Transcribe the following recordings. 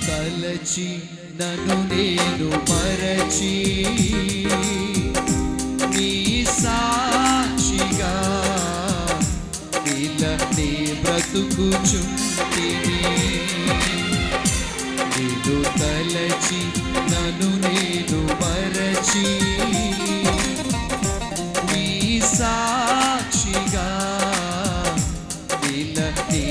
నిన్ను తలచి నన్ను నేను మరచి నీ సాక్షిగా ఇలా నీ బ్రతుకుచుంటిని. నిన్ను తలచి నన్ను నేను మరచి నీ సాక్షిగా ఇలా నీ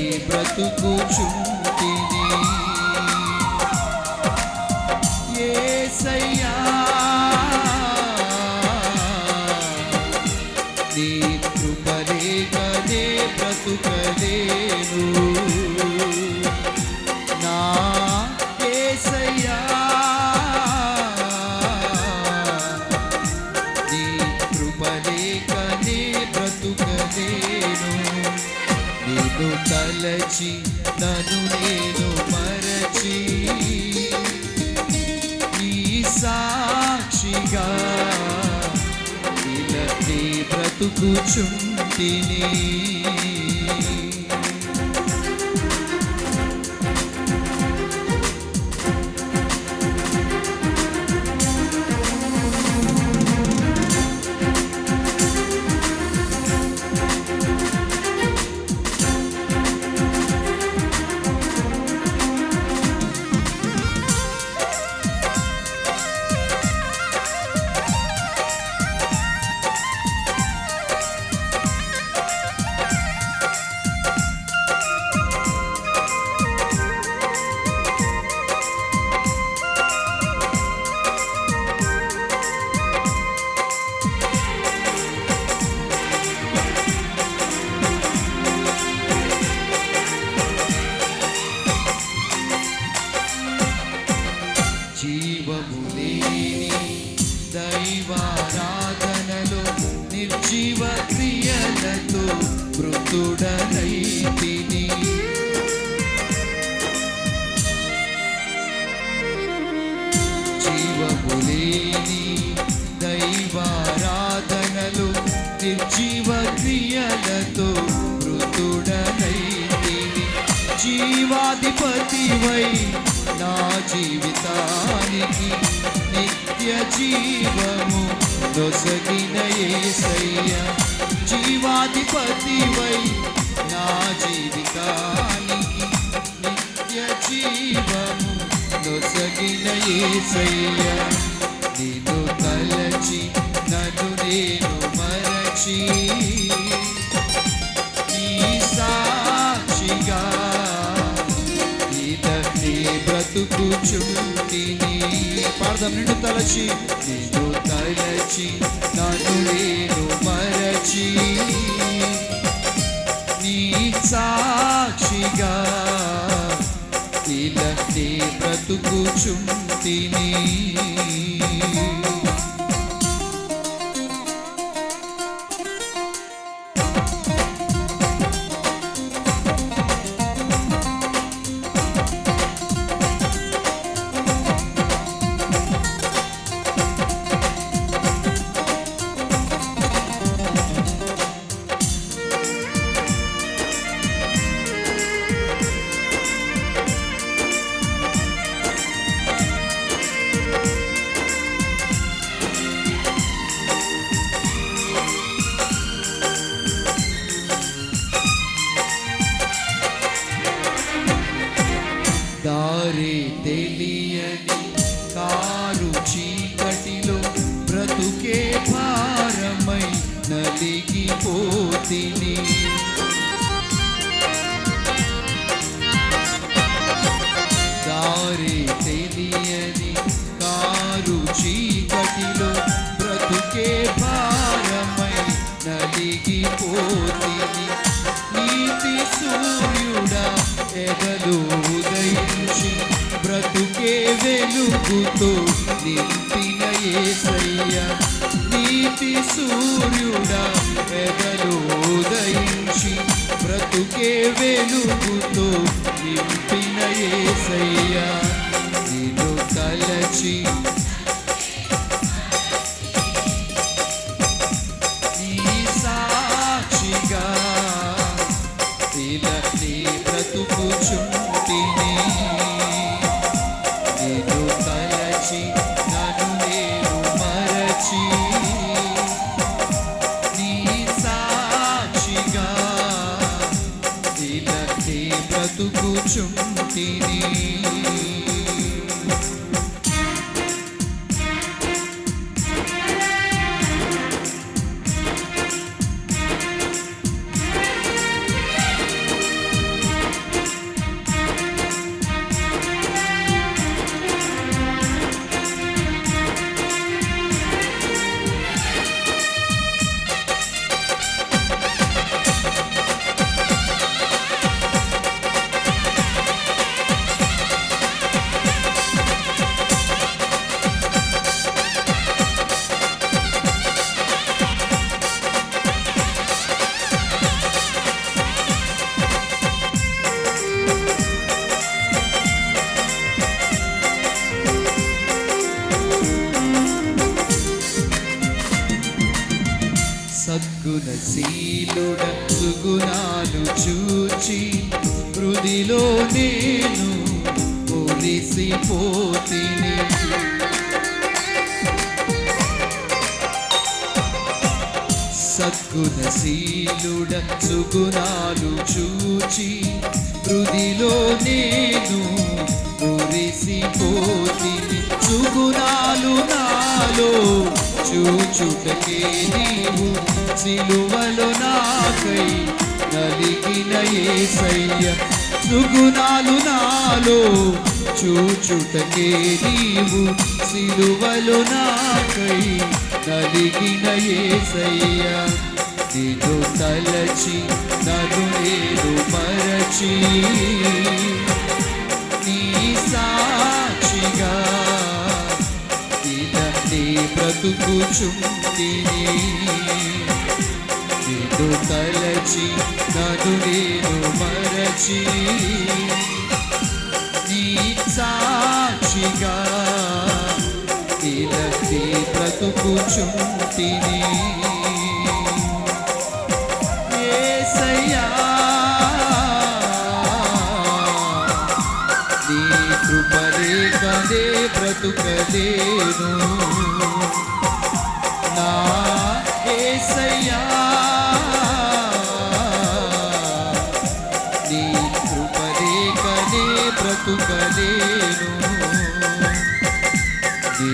నన్ను తలచి నన్ను నేను మరచి. ఈ సాక్షిగా ఇలతే బ్రతుకుచుంటిని. జీవము లేని దైవారాధనలు నిర్జీవ క్రియలతో మృతుడనైతిని జీవాధిపతివై నా జీవితానికి నిత్య జీవము నొసగిన యేసయ్య జీవాధిపతివై నా జీవితానికి నొసగిన యేసయ్య నిన్ను తలచి నన్ను నేను మరచి నీ సాక్షిగా ఇదన్నీ బ్రతుకుచుంటిని పాడదాం నిన్ను తలచి నిన్ను తలచి నన్ను నేను మరచి. బ్రతుకుచుంటిని దారి తెలియని కారు చీకటిలో బ్రతుకే భారమై నలిగిపోతిని. వెలుగుతో నింపిన ఏసయ్య నీతి సూర్యుడా వెదలోదయించి బ్రతుకే వెలుగుతో నింపిన ఏసయ్య నిన్ను తలచి మరచి నన్ను నేను మరచి నీ సాక్షిగా ఇలాగే బ్రతుకుచుం సద్గుణశీలుడ సుగుణాలు చూచి హృదిలో నేను పోతిని సద్గుణశీలుడ సుగుణాలు చూచి హృదిలో నేను మురిసిపోతిని సుగుణాలు నాలో చూచుటకే నీవు సిలువలు నాకై నలిగిన ఏసయ్య సుగుణాలు నాలో చూచుటకే నీవు సిలువలు నాకై నలిగిన ఏసయ్య నిన్ను తలచి నన్ను నేను మరచి బ్రతుకుచుంటిని నిన్ను తలచి నన్ను నేను మరచి. నీ సాక్షిగా ఇదండి బ్రతుకుచుంటిని. బ్రతుకలేను నా ఏసయ్యా నీ కృపలేకనే బ్రతుకలేను. నీ